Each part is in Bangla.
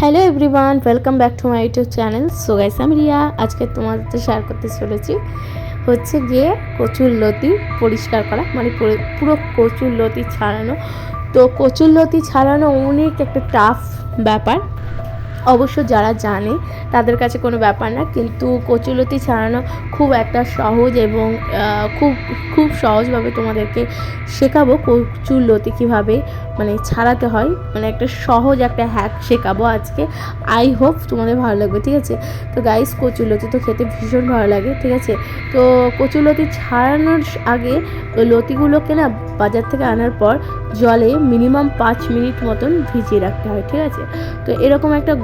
Hello everyone, welcome back to my YouTube channel. So guys, আমি রিয়া। আজকে তোমাদের শেয়ার করতে চলেছি হচ্ছে গিয়ে কচুর লতি পরিষ্কার করা মানে পুরো- পুরো কচুর লতি ছাড়ানো। তো কচুর লতি ছাড়ানো অনেক একটা টাফ ব্যাপার। অবশ্য যারা জানে, তাদের কাছে কোনো ব্যাপার না, কিন্তু কচুলতি ছাড়ানো খুব একটা সহজ এবং খুব খুব সহজভাবে তোমাদেরকে শেখাবো কচুলতি কীভাবে মানে ছাড়াতে হয়। মানে একটা সহজ একটা হ্যাক শেখাবো আজকে। আই হোপ তোমাদের ভালো লাগবে, ঠিক আছে? তো গাইস কচুলতি তো খেতে ভীষণ ভালো লাগে, ঠিক আছে? তো কচুলতি ছাড়ানোর আগে লতিগুলোকে না বাজার থেকে আনার পর জলে মিনিমাম পাঁচ মিনিট মতন ভিজিয়ে রাখতে হয় ঠিক আছে? তো এরকম একটা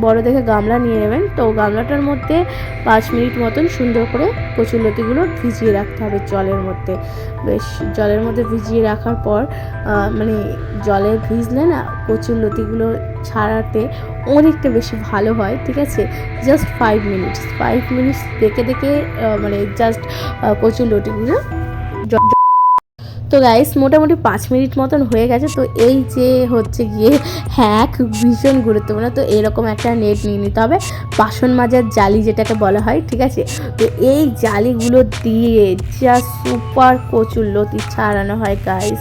বড় দেখে গামলা নিয়ে নেবেন। তো গামলাটার মধ্যে পাঁচ মিনিট মতন সুন্দর করে কচুরলতিগুলো ভিজিয়ে রাখতে হবে জলের মধ্যে। বেশ, জলের মধ্যে ভিজিয়ে রাখার পর মানে জলে ভিজলে না কচুরলতিগুলো ছাড়াতে অনেকটা বেশি ভালো হয়, ঠিক আছে? Just five minutes five minutes দেখে দেখে মানে জাস্ট কচুরলতিগুলো জ- তো গাইস মোটামুটি পাঁচ মিনিট মতন হয়ে গেছে, তো এই যে হচ্ছে গিয়ে হ্যাক ভীষণ গুরুত্বপূর্ণ, তো এরকম একটা নেট নিয়ে নিতে হবে, বাসন মাজার জালি যেটাকে বলা হয়, ঠিক আছে? তো এই জালিগুলো দিয়ে যা সুপার কচুর লতি ছাড়ানো হয় গাইস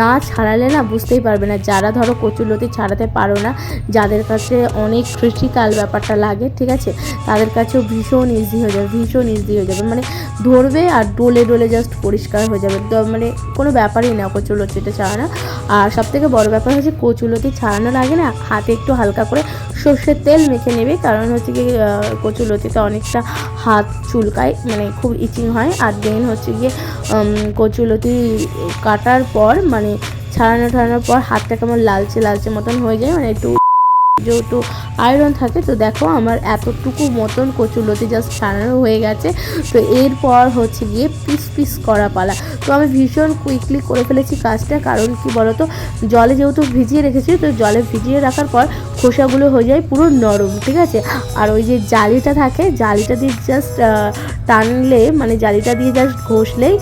না ছাড়ালে না বুঝতেই পারবে না। যারা ধরো কচুর লতি ছাড়াতে পারো না, যাদের কাছে অনেক ক্রিটিক্যাল ব্যাপারটা লাগে, ঠিক আছে? তাদের কাছেও ভীষণ ইজি হয়ে যাবে, ভীষণ ইজি হয়ে যাবে। মানে ধরবে আর ডোলে ডোলে জাস্ট পরিষ্কার হয়ে যাবে। মানে কোনো ব্যাপারই না কচুলতিটা ছাড়ানো আর সব থেকে বড় ব্যাপার হচ্ছে কচুলতি ছাড়ানোর আগে না হাতে একটু হালকা করে সর্ষের তেল মেখে নেবে, কারণ হচ্ছে কি কচুলতিতে অনেকটা হাত চুলকায় মানে খুব ইচিং হয়। আর দেন হচ্ছে গিয়ে কচুলতি কাটার পর মানে ছাড়ানো টাড়ানোর পর হাতটা কেমন লালচে লালচে মতন হয়ে যায় মানে একটু যেহেতু আয়রন থাকে, তো দেখো আমার এতটুকু মতন কচুলতি জাস্ট ছাড়ানো হয়ে গেছে। তো এরপর হচ্ছে গিয়ে পিস পিস করা পালা। তো আমি ভীষণ কুইকলি করে ফেলেছি কাজটা, কারণ কি বলতো, জলে যেহেতু ভিজিয়ে রেখেছি, তো জলে ভিজিয়ে রাখার পর খোসাগুলো হয়ে যায় পুরো নরম, ঠিক আছে? আর ওই যে জালিটা থাকে, জালিটা দিয়ে জাস্ট টানলে মানে জালিটা দিয়ে জাস্ট ঘষলেই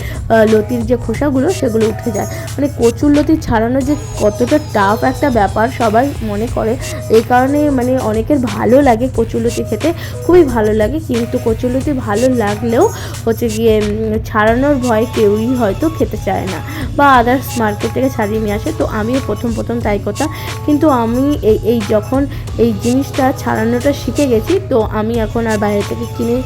লতির যে খোসাগুলো সেগুলো উঠে যায়। মানে কচুর লতি ছাড়ানো যে কতটা টাফ একটা ব্যাপার সবাই মনে করে। এই কারণে মানে অনেকের ভালো লাগে কচুলতি খেতে, খুবই ভালো লাগে। কিন্তু কচুলতি ভালো লাগলেও হচ্ছে গিয়ে ছাড়ানোর ভয় কেউই হয়তো খেতে চায় না বা আদার্স মার্কেট থেকে ছাড়িয়ে নিয়ে আসে। তো আমিও প্রথম প্রথম তাই কথা কিন্তু আমি এই এই যখন এই জিনিসটা ছাড়ানোটা শিখে গেছি। তো আমি এখন আর বাইরে থেকে কিনে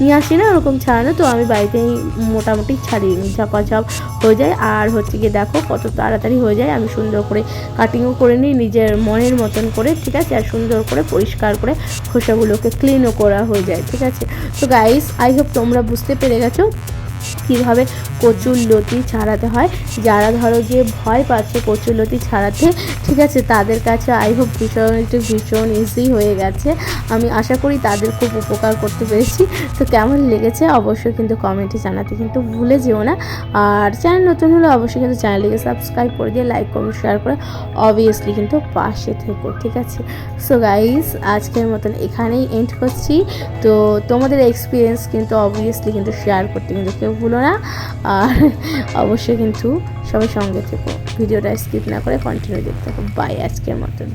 নিয়ে আসি না ওরকম ছাড়ানো। তো আমি বাড়িতেই মোটামুটি ছাড়িয়ে নিই, ঝাপাঝাপ হয়ে যায়। আর হচ্ছে গিয়ে দেখো কত তাড়াতাড়ি হয়ে যায়। আমি সুন্দর করে কাটিংও করে নিই নিজের মনের মতন করে, ঠিক আছে? আর সুন্দর করে পরিষ্কার করে খোসাগুলোকে ক্লিনও করা হয়ে যায়, ঠিক আছে? তো গাইস আই হোপ তোমরা বুঝতে পেরে গেছো কীভাবে কচুর লতি ছাড়াতে হয়। যারা ধরো যে ভয় পাচ্ছে কচুর লতি ছাড়াতে, ঠিক আছে, তাদের কাছে আই হোপ ভীষণ একটু ভীষণ ইজি হয়ে গেছে। আমি আশা করি তাদের খুব উপকার করতে পেরেছি। তো কেমন লেগেছে অবশ্যই কিন্তু কমেন্টে জানাতে কিন্তু ভুলে যেও না। আর চ্যানেল নতুন হলে অবশ্যই কিন্তু চ্যানেলটিকে সাবস্ক্রাইব করে দিয়ে লাইক কমেন্ট শেয়ার করে অবভিয়াসলি কিন্তু পাশে থেকো, ঠিক আছে? সো গাইস আজকের মতন এখানেই এন্ড করছি। তো তোমাদের এক্সপিরিয়েন্স কিন্তু অবভিয়াসলি কিন্তু শেয়ার করতে কিন্তু কেউ ভুলো না। আর অবশ্যই কিন্তু সবাই সঙ্গে থেকো। ভিডিওটা স্কিপ না করে কন্টিনিউ দেখতে থাকো। বাই আজকের মতন।